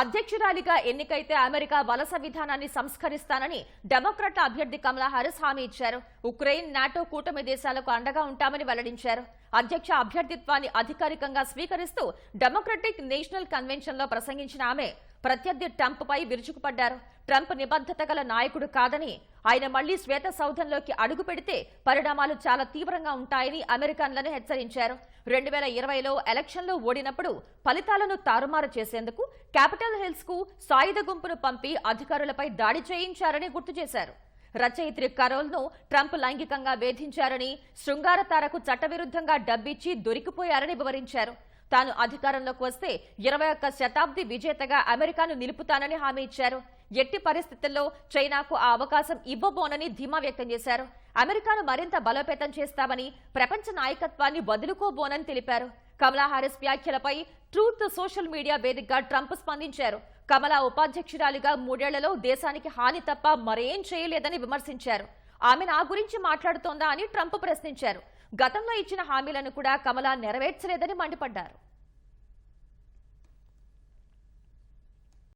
అధ్యక్షురాలిగా ఎన్నికైతే America వలస విధానాన్ని సంస్కరిస్తానని డెమోక్రాట్ల అభ్యర్థి కమలా హారిస్ హామీ ఇచ్చారు. ఉక్రెయిన్ నాటో కూటమి దేశాలకు అండగా ఉంటామని వెల్లడించారు. అధ్యక్ష అభ్యర్థిత్వాన్ని అధికారికంగా స్వీకరిస్తూ డెమోక్రటిక్ నేషనల్ కన్వెన్షన్లో ప్రసంగించిన ఆమె ప్రత్యర్థి ట్రంప్ పై విరుచుకుపడ్డారు. ట్రంప్ నిబద్ధత గల నాయకుడు కాదని ఆయన మళ్ళీ శ్వేత సౌధంలోకి అడుగు పెడితే పరిణామాలు చాలా తీవ్రంగా ఉంటాయని అమెరికన్లను హెచ్చరించారు. రెండు వేల ఇరవైలో ఎలక్షన్లో ఓడినప్పుడు ఫలితాలను తారుమారు చేసేందుకు క్యాపిటల్ హిల్స్కు సాయుధ గుంపును పంపి అధికారులపై దాడి చేయించారని గుర్తు చేశారు. రచయిత్రి కరోల్ను ట్రంప్ లైంగికంగా వేధించారని శృంగార తారకు చట్టవిరుద్ధంగా డబ్బిచ్చి దొరికిపోయారని వివరించారు. తాను అధికారంలోకి వస్తే ఇరవై ఒక్క శతాబ్ది విజేతగా అమెరికాను నిలుపుతానని హామీ ఇచ్చారు. ఎట్టి పరిస్థితుల్లో చైనాకు ఆ అవకాశం ఇవ్వబోనని ధీమా వ్యక్తం చేశారు. అమెరికాను మరింత బలోపేతం చేస్తామని ప్రపంచ నాయకత్వాన్ని వదులుకోబోనని తెలిపారు. కమలా హారిస్ వ్యాఖ్యలపై ట్రూత్ సోషల్ మీడియా వేదికగా ట్రంప్ స్పందించారు. కమలా ఉపాధ్యక్షురాలిగా మూడేళ్ళలో దేశానికి హాని తప్ప మరేం చేయలేదని విమర్శించారు. ఆమె నా గురించి మాట్లాడుతోందా అని ట్రంప్ ప్రశ్నించారు. గతంలో ఇచ్చిన హామీలను కూడా కమలా నెరవేర్చలేదని మండిపడ్డారు.